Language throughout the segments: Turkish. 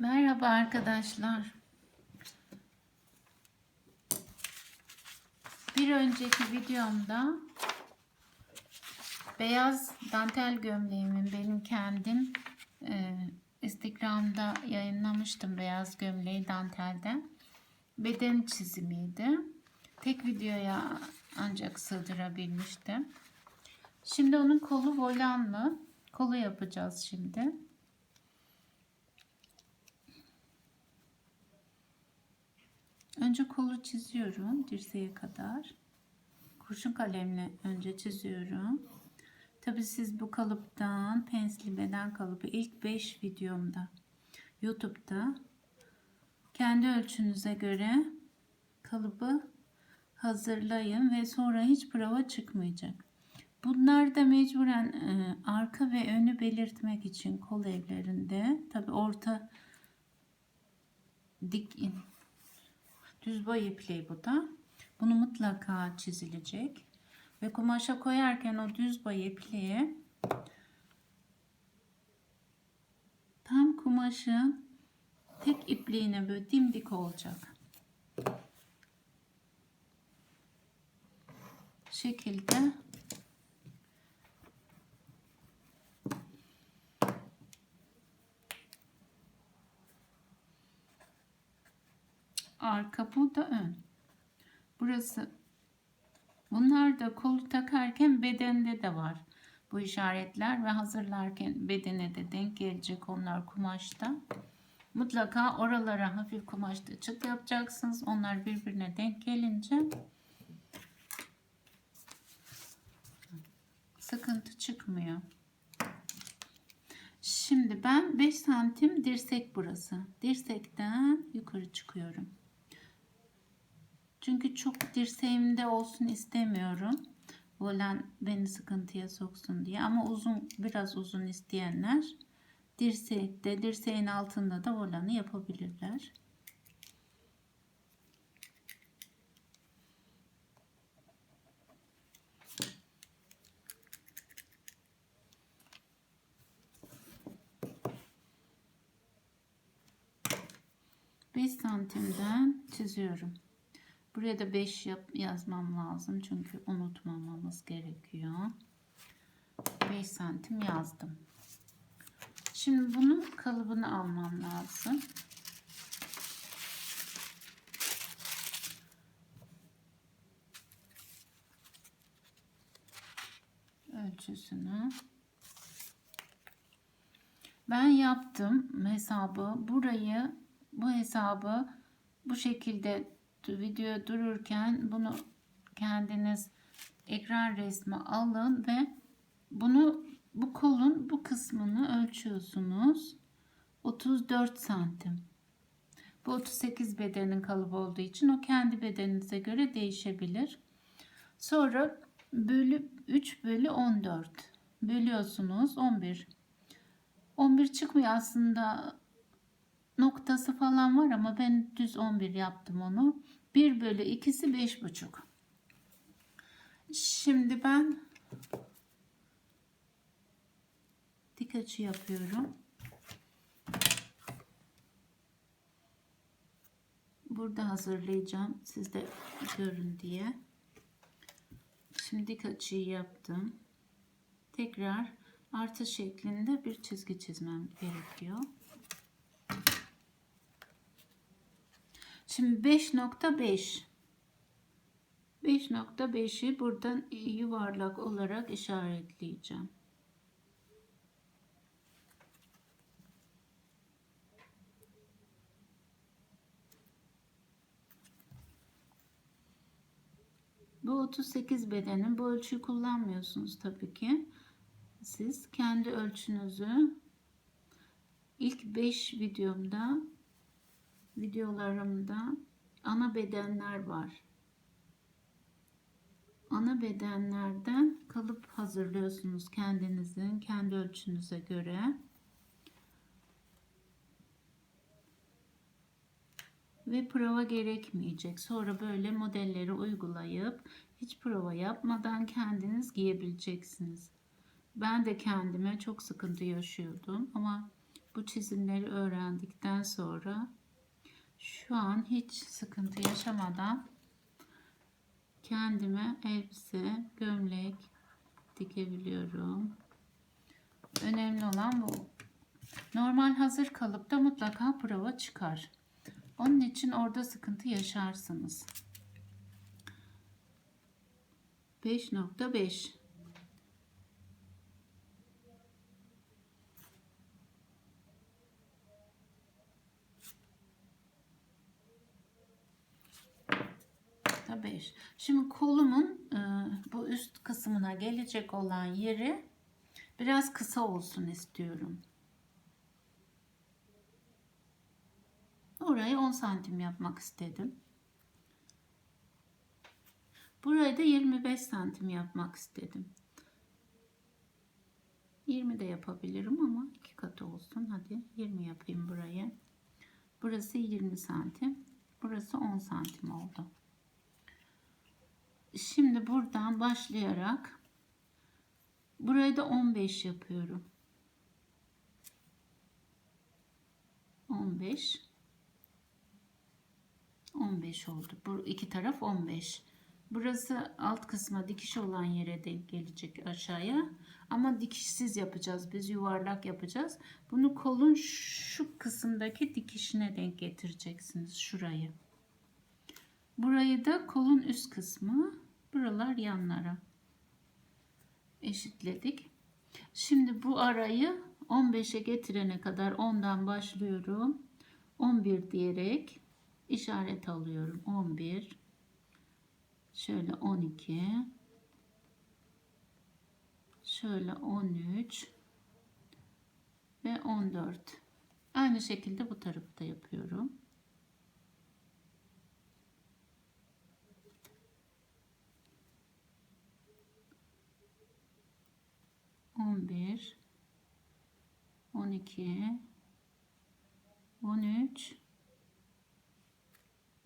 Merhaba arkadaşlar. Bir önceki videomda beyaz dantel gömleğimin benim kendim e, Instagram'da yayınlamıştım beyaz gömleği dantelden. Beden çizimiydi. Tek videoya ancak sığdırabilmiştim. Şimdi onun kolu volanlı. Kolu yapacağız şimdi. Önce kolu çiziyorum dirseğe kadar. Kurşun kalemle önce çiziyorum. Tabi siz bu kalıptan pensli beden kalıbı ilk 5 videomda YouTube'da kendi ölçünüze göre kalıbı hazırlayın ve sonra hiç prova çıkmayacak. Bunlar da mecburen e, arka ve önü belirtmek için kol evlerinde tabi orta dik Düz boy ipliği bu da. Bunu mutlaka çizilecek. Ve kumaşa koyarken o düz boy ipliği tam kumaşın tek ipliğine böyle dimdik olacak. şekilde arka bu da ön. Burası bunlar da kolu takarken bedende de var. Bu işaretler ve hazırlarken bedene de denk gelecek onlar kumaşta. Mutlaka oralara hafif kumaşta çıt yapacaksınız. Onlar birbirine denk gelince sıkıntı çıkmıyor. Şimdi ben 5 santim dirsek burası. Dirsekten yukarı çıkıyorum. Çünkü çok dirseğimde olsun istemiyorum. Volan beni sıkıntıya soksun diye. Ama uzun biraz uzun isteyenler dirsekte, dirseğin altında da volanı yapabilirler. Beş santimden çiziyorum. Buraya da 5 yap, yazmam lazım. Çünkü unutmamamız gerekiyor. 5 santim yazdım. Şimdi bunun kalıbını almam lazım. Ölçüsünü. Ben yaptım hesabı. Burayı bu hesabı bu şekilde video dururken bunu kendiniz ekran resmi alın ve bunu bu kolun bu kısmını ölçüyorsunuz. 34 santim. Bu 38 bedenin kalıbı olduğu için o kendi bedeninize göre değişebilir. Sonra bölü 3 bölü 14 bölüyorsunuz 11. 11 çıkmıyor aslında noktası falan var ama ben düz 11 yaptım onu. 1 bölü 2'si 5,5. Şimdi ben dik açı yapıyorum. Burada hazırlayacağım. Siz de görün diye. Şimdi dik açıyı yaptım. Tekrar artı şeklinde bir çizgi çizmem gerekiyor. Şimdi 5.5 5.5'i buradan yuvarlak olarak işaretleyeceğim. Bu 38 bedenin bu ölçüyü kullanmıyorsunuz tabii ki. Siz kendi ölçünüzü ilk 5 videomda videolarımda ana bedenler var. Ana bedenlerden kalıp hazırlıyorsunuz kendinizin kendi ölçünüze göre. Ve prova gerekmeyecek. Sonra böyle modelleri uygulayıp hiç prova yapmadan kendiniz giyebileceksiniz. Ben de kendime çok sıkıntı yaşıyordum ama bu çizimleri öğrendikten sonra şu an hiç sıkıntı yaşamadan kendime elbise, gömlek dikebiliyorum. Önemli olan bu. Normal hazır kalıpta mutlaka prova çıkar. Onun için orada sıkıntı yaşarsınız. 5.5 da 5. Şimdi kolumun e, bu üst kısmına gelecek olan yeri biraz kısa olsun istiyorum. Orayı 10 santim yapmak istedim. Burayı da 25 santim yapmak istedim. 20 de yapabilirim ama iki katı olsun. Hadi 20 yapayım burayı. Burası 20 santim. Burası 10 santim oldu. Şimdi buradan başlayarak burayı da 15 yapıyorum. 15 15 oldu. Bu iki taraf 15. Burası alt kısma dikiş olan yere denk gelecek aşağıya. Ama dikişsiz yapacağız. Biz yuvarlak yapacağız. Bunu kolun şu kısımdaki dikişine denk getireceksiniz. Şurayı. Burayı da kolun üst kısmı. Buralar yanlara. Eşitledik. Şimdi bu arayı 15'e getirene kadar 10'dan başlıyorum. 11 diyerek işaret alıyorum. 11 şöyle 12 şöyle 13 ve 14 aynı şekilde bu tarafı da yapıyorum. On bir, on iki, on üç,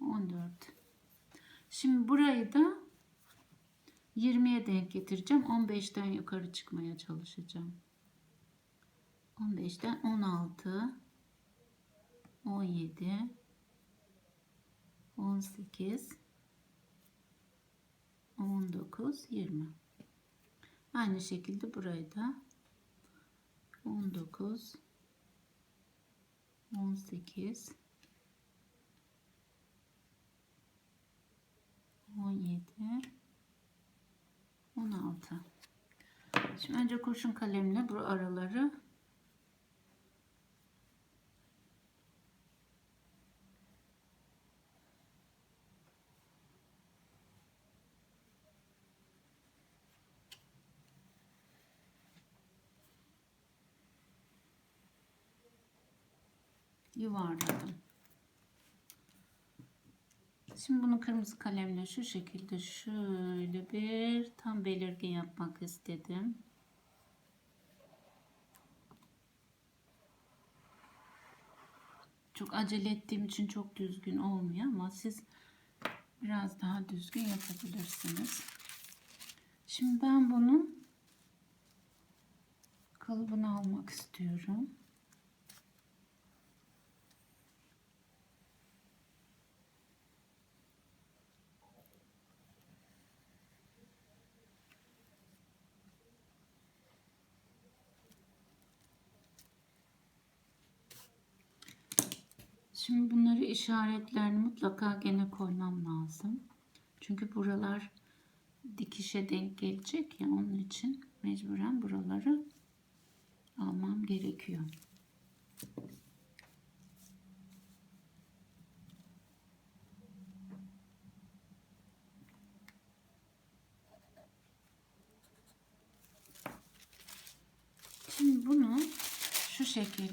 14. Şimdi burayı da 20'ye denk getireceğim. 15'ten yukarı çıkmaya çalışacağım. 15'ten 16 17 18 19 20 Aynı şekilde burayı da 19 18 17 16 Şimdi önce kurşun kalemle bu araları yuvarladım. Şimdi bunu kırmızı kalemle şu şekilde şöyle bir tam belirgin yapmak istedim. Çok acele ettiğim için çok düzgün olmuyor ama siz biraz daha düzgün yapabilirsiniz. Şimdi ben bunun kalıbını almak istiyorum. Şimdi bunları işaretlerini mutlaka gene koymam lazım. Çünkü buralar dikişe denk gelecek ya onun için mecburen buraları almam gerekiyor. Şimdi bunu şu şekil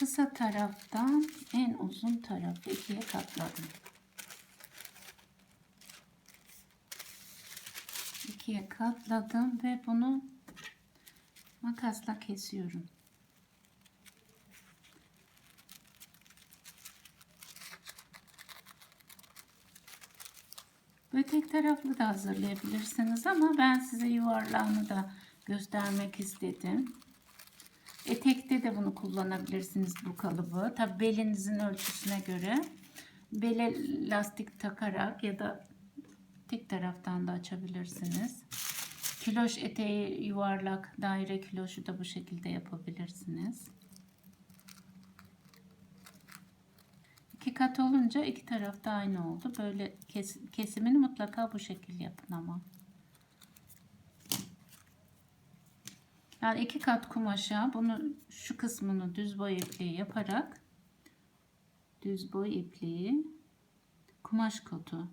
kısa taraftan en uzun tarafı ikiye katladım. ikiye katladım ve bunu makasla kesiyorum. Böyle tek taraflı da hazırlayabilirsiniz ama ben size yuvarlağını da göstermek istedim. Etekte de bunu kullanabilirsiniz bu kalıbı. Tabi belinizin ölçüsüne göre bele lastik takarak ya da tek taraftan da açabilirsiniz. Kiloş eteği yuvarlak daire kiloşu da bu şekilde yapabilirsiniz. İki kat olunca iki tarafta aynı oldu. Böyle kes, kesimini mutlaka bu şekil yapın ama. Yani iki kat kumaşa bunu şu kısmını düz boy ipliği yaparak düz boy ipliği kumaş kotu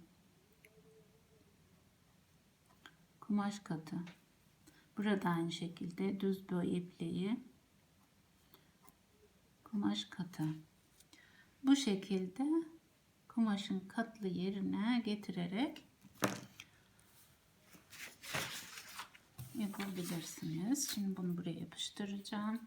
kumaş katı. Burada aynı şekilde düz boy ipliği kumaş katı. Bu şekilde kumaşın katlı yerine getirerek yapabilirsiniz. Şimdi bunu buraya yapıştıracağım.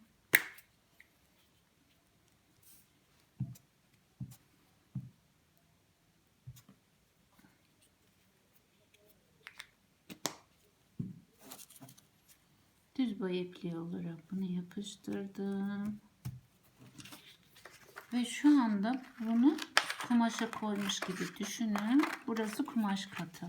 Düz boy ipliği olarak bunu yapıştırdım. Ve şu anda bunu kumaşa koymuş gibi düşünün. Burası kumaş katı.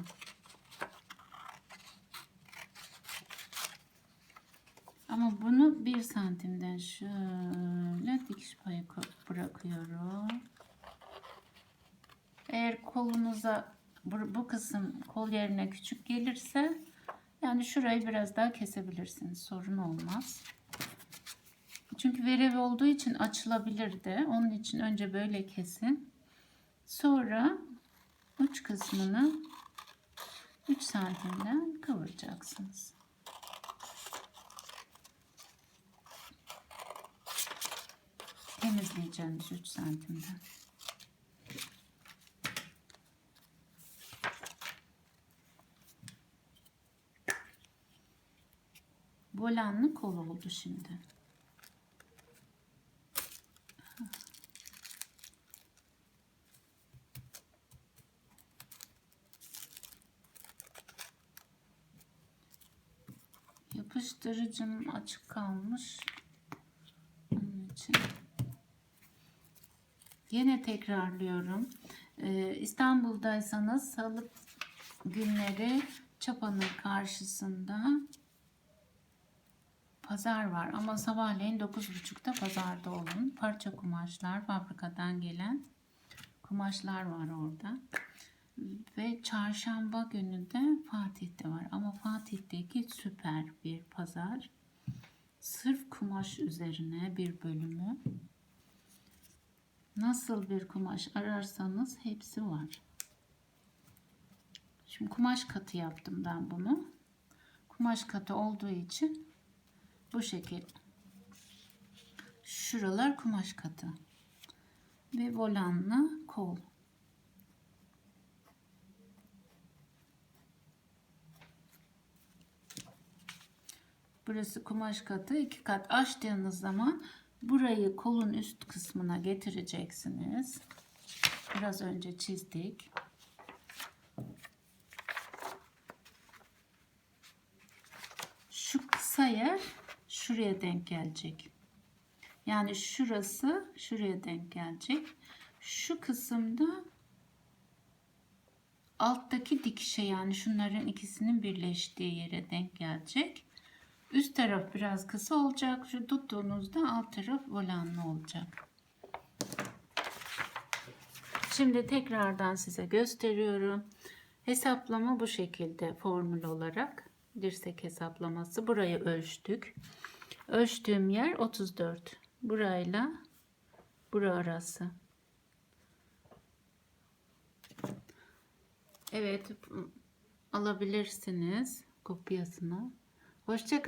Ama bunu bir santimden şöyle dikiş payı bırakıyorum. Eğer kolunuza bu, bu kısım kol yerine küçük gelirse yani şurayı biraz daha kesebilirsiniz. Sorun olmaz. Çünkü verev olduğu için açılabilir de. Onun için önce böyle kesin. Sonra uç kısmını 3 santimden kıvıracaksınız. Temizleyeceğiniz 3 santimden. Volanlı kol oldu şimdi. Yapıştırıcım açık kalmış. Onun için. Yine tekrarlıyorum. Ee, İstanbul'daysanız salı günleri Çapa'nın karşısında pazar var. Ama sabahleyin 9.30'da pazarda olun. Parça kumaşlar, fabrikadan gelen kumaşlar var orada. Ve çarşamba günü de Fatih'te var. Ama Fatih'teki süper bir pazar. Sırf kumaş üzerine bir bölümü. Nasıl bir kumaş ararsanız hepsi var. Şimdi kumaş katı yaptım ben bunu. Kumaş katı olduğu için bu şekil. Şuralar kumaş katı. Ve volanlı kol. Burası kumaş katı. iki kat açtığınız zaman burayı kolun üst kısmına getireceksiniz. Biraz önce çizdik. Şu kısa yer şuraya denk gelecek. Yani şurası şuraya denk gelecek. Şu kısımda alttaki dikişe yani şunların ikisinin birleştiği yere denk gelecek. Üst taraf biraz kısa olacak. Şu tuttuğunuzda alt taraf volanlı olacak. Şimdi tekrardan size gösteriyorum. Hesaplama bu şekilde formül olarak. Dirsek hesaplaması. Burayı ölçtük. Ölçtüğüm yer 34. Burayla bura arası. Evet alabilirsiniz kopyasını. Hoşçakalın.